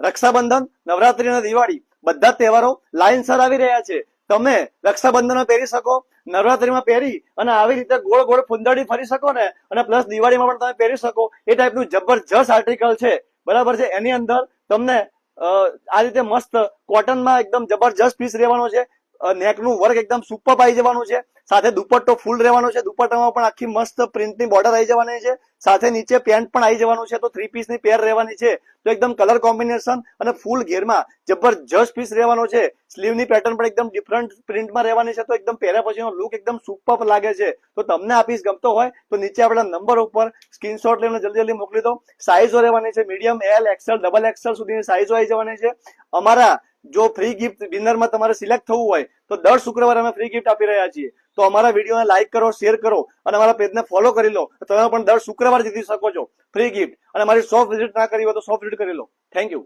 રક્ષાબંધન, નવરાત્રી અને દિવાળી બધા તહેવારો લાઇનસર આવી રહ્યા છે. તમે રક્ષાબંધનમાં પહેરી શકો, નવરાત્રીમાં પહેરી અને આવી રીતે ગોળ ગોળ ફુંદડી ફરી શકો ને, અને પ્લસ દિવાળીમાં પણ તમે પહેરી શકો, એ ટાઈપનું જબરજસ્ત આર્ટિકલ છે. બરાબર છે? એની અંદર તમને આ રીતે મસ્ત કોટનમાં એકદમ જબરજસ્ત પીસ રહેવાનો છે. નેકનું વર્ક એકદમ સુપર આવી જવાનું છે. સાથે દુપટ્ટો ફૂલ રહેવાનો છે. દુપટ્ટામાં પણ આખી મસ્ત પ્રિન્ટની બોર્ડર આવી જવાની છે. સાથે નીચે પેન્ટ પણ આવી જવાનું છે. તો થ્રી પીસની પેર રહેવાની છે. તો એકદમ કલર કોમ્બિનેશન અને ફૂલ ઘેરમાં જબરજસ્ત પીસ રહેવાનો છે. સ્લીવની પેટર્ન પણ એકદમ ડિફરન્ટ પ્રિન્ટમાં રહેવાની છે. તો એકદમ પહેર્યા પછીનો લુક એકદમ સુપર લાગે છે. તો તમને આ પીસ ગમતો હોય, તો નીચે આપણા નંબર ઉપર સ્ક્રીનશોટ લઈને જલ્દી જલ્દી મોકલી દો સાઇઝો રહેવાની છે. Medium L XL double XL સુધીની સાઇઝો આવી જવાની છે. અમારા જો ફ્રી ગિફ્ટ ડિનરમાં તમારે સિલેક્ટ થવું હોય, તો દર શુક્રવારે અમે ફ્રી ગિફ્ટ આપી રહ્યા છીએ. તો અમારા વિડીયોને લાઈક કરો શેર કરો અને અમારા પેજને ફોલો કરી લો. તમે પણ દર શુક્રવાર જીતી શકો છો ફ્રી ગિફ્ટ અને મારી સોફ્ટ વિઝિટ ના કરી હોય તો સોફ્ટ વિઝિટ કરી લો. Thank you